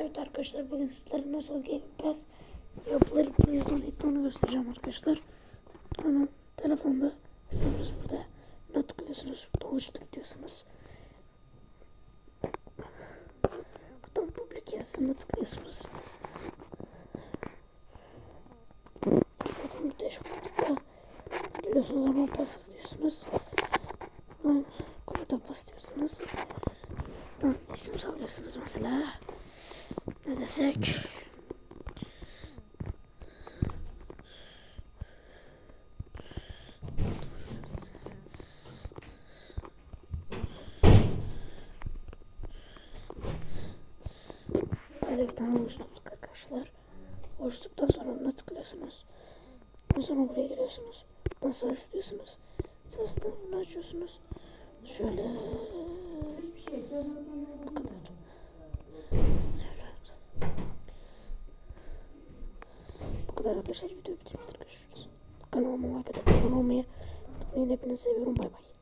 Evet arkadaşlar bugün sizlere nasıl Game Pass yapılır Play Store'da onu göstereceğim arkadaşlar. Hemen telefonda hesabınız burada. Buna tıklıyorsunuz. Burada oluştur diyorsunuz. Buradan public yazısına tıklıyorsunuz. Zaten bu dashboard'da geliyorsunuz ama pas diyorsunuz. Kulüde pas diyorsunuz. Tamam isim sallıyorsunuz mesela. Ne desek? Böyle bir tane oluşturduk arkadaşlar. Oluştuktan sonra ona tıklıyorsunuz. Ondan sonra buraya geliyorsunuz. Buradan ses istiyorsunuz. Bunu açıyorsunuz. Şöyle bu kadar. Bu kadar arkadaşlar video bitirmiştir. Görüşürüz. Kanalıma like atıp abone olmayı unutmayın. Hepinizi seviyorum. Bay bay.